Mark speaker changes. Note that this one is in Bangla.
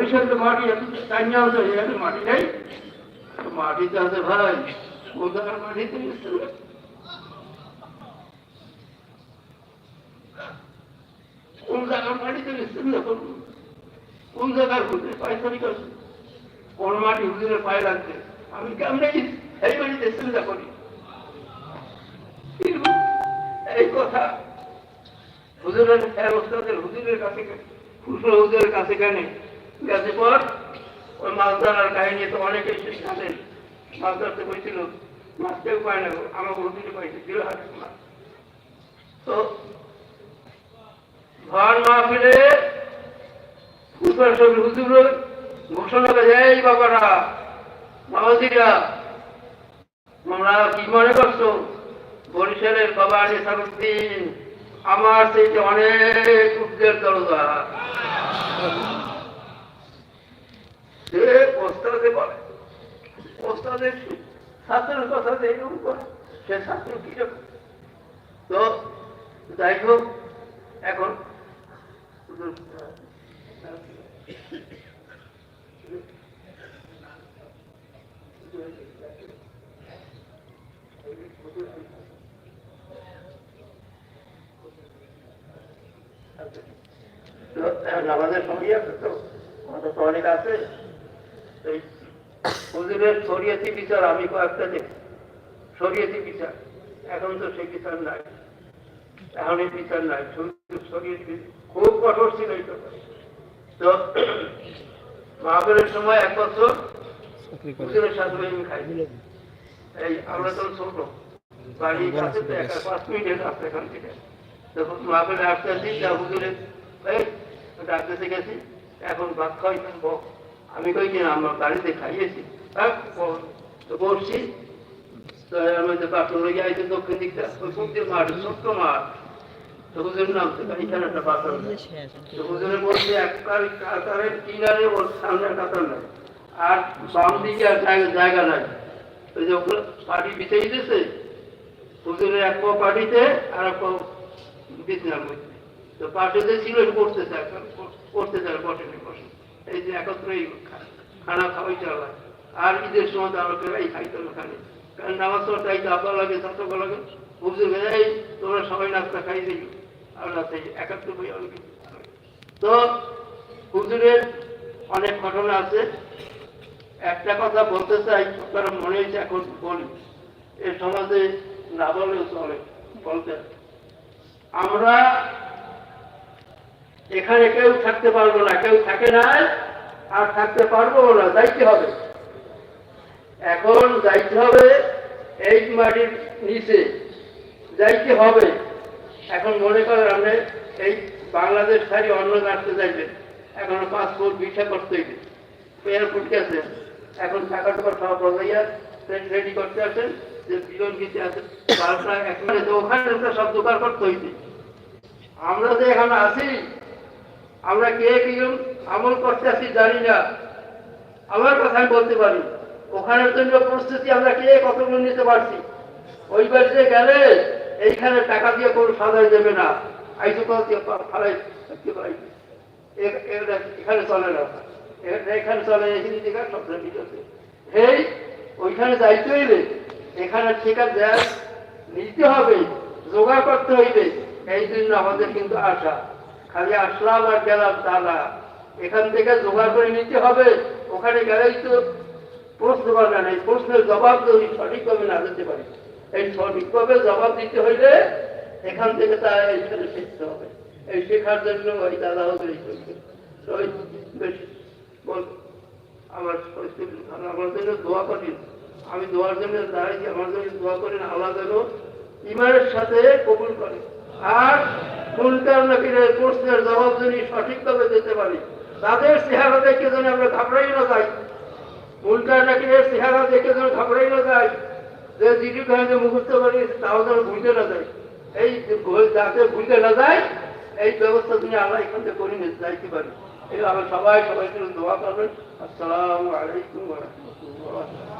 Speaker 1: বরিশালের মাটি মাটি। নেই মাটি তো আছে ভাই কোথাকার মাটিতে কোন জায়গার মাটিতে কোন জায়গার হুজুরে কোন মাটি হুজুরের পায়ে লাগছে? আমি কেমনে এই মাটিতে কথা হুজুরের হুজুরের কাছে হুজুরের কাছে কেন? গেছে পর ওই মাছ ধরার কাহিনী তো অনেকে জানেন। মাছ ধরতে বলছিল মাছ কেউ পায় না আমার হুজুরে পাইছে, দিল হাতে তো ঘর মাহফিলে হুজুর হুজুর ঘোষণা করে, এই বাবারা, বাবাজিরা, তোমরা কি মনে করছ? বরিশালের বাবা আলী সারুদ্দিন আমার সেই অনেক উদ্দের দরজা সে ওস্তাদে বলে। ওস্তাদের ছাত্রের কথা এরকম করে। সে ছাত্র কীরকম তো যাই হোক, এখন নামাজের সময় আছে তো? আমাদের তো অনেক আছে? হুজুরের শরীয়তি বিচার আমি কয়েকটা দেখি শরীয়তি বিচার। এখন তো সেই বিচার নাই। এখন এই বিচার নাই। খুব কঠোর ছিল এই কথা। তো মাহফিলের সময় এক বছর হুজুরের সাথে আমি খাই এই আমরা তো ছোট। বাড়ি কাছে তো একা পাঁচ মিনিটের রাস্তা এখান থেকে। তখন মাহফিলে আসতে আসি যা হুজুরের এই ডাকতেছে গেছি। এখন ভাত বক। আমি কই যে আমার বাড়িতে খাইয়েছি। হ্যাঁ, বসছি দক্ষিণ দিকটা ওই মাঠ ছোট্ট মাঠ। হুজুরের নাম এখানে একটা কাতারের কিনারে ওর সামনে কাতার নাই। আর বাম দিকে আর জায়গা জায়গা নাই। ওই যে ওগুলো পাটি বিছাই দিয়েছে হুজুরের এক পা পাটিতে আর এক পা বিছনার মধ্যে। তো পাটিতে ছিল করতেছে এখন করতেছে আর বসে এই যে একত্রেই খানা খাওয়াই চালায় আর ঈদের সময় আমরা প্রায় খাইতাম ওখানে। কারণ নামাজ সময় তাই আব্বা লাগে ছাত্র লাগে। হুজুর এই তোমরা সবাই নাস্তা খাই দিই। আর রাতে একাত্তর বই অনেক তো হুজুরের অনেক ঘটনা আছে। একটা কথা বলতে চাই, আপনারা মনে হয়েছে এখন বলি। এ সমাজে না বলেও চলে, বলতে। আমরা এখানে কেউ থাকতে পারব না, কেউ থাকে না, আর থাকতে পারব না, যাইতে হবে। এখন যাইতে হবে এই মাটির নিচে, যাইতে হবে। এখন মনে করেন আপনি এই বাংলাদেশ ছাড়ি অন্য রাষ্ট্রে যাইবেন, এখন পাসপোর্ট ভিসা করতে হইবে এয়ারপোর্ট গেছে এখন টাকা টাকা সব বজাইয়া রেডি করতে আছেন, যে বিলন গীতে আছে বারোটা একেবারে তো ওখানে সব দোকান করতে হইবে। আমরা যে এখানে আছি আমরা কে কিরম আমল করতে আছি জানি না। আমার কথা আমি বলতে পারি, ওখানের জন্য প্রস্তুতি আমরা কে কতগুলো নিতে পারছি? ওই বাড়িতে গেলে এইখানে টাকা দিয়ে কোনো সাজাই দেবে না। আইসো ফালাই এখানে চলে না। এখানে চলে এখানে দেখা সব ঠিক আছে এই ওইখানে যাইতে হইলে এখানে ঠিকা দেয়, নিতে হবে, জোগাড় করতে হইবে। এই জন্য আমাদের কিন্তু আশা। খালি আসলাম আর গেলাম তা না। এখান থেকে জোগাড় করে নিতে হবে। ওখানে গেলেই তো প্রশ্ন করবে না। এই প্রশ্নের জবাব যদি সঠিকভাবে না দিতে পারি। এই সঠিকভাবে জবাব দিতে হইলে এখান থেকে তা এইখানে শিখতে হবে। এই শেখার জন্য ওই দাদা তো বল, আমার আমার জন্য দোয়া করেন আমি দোয়ার জন্য দাঁড়াইছি। আমার জন্য দোয়া করেন। আল্লাহ যেন ইমানের সাথে কবুল করে। আর মুনকার নাকিরের প্রশ্নের জবাব যদি সঠিকভাবে দিতে পারি, তাদের চেহারা দেখে যেন আমরা ঘাবড়াই না যাই মুনকার নাকিরের চেহারা দেখে যেন ঘাবড়াই না যাই, যে জিডি খানে মুখস্থ করি তাও যেন ভুলতে না যায় এই যাতে ভুলতে না যায় এই ব্যবস্থা তুমি আমরা এখান থেকে করে নিতে যাইতে পারি। এই আমরা সবাই সবাই দোয়া করবেন। আসসালামু আলাইকুম রাহমাতুল্লাহ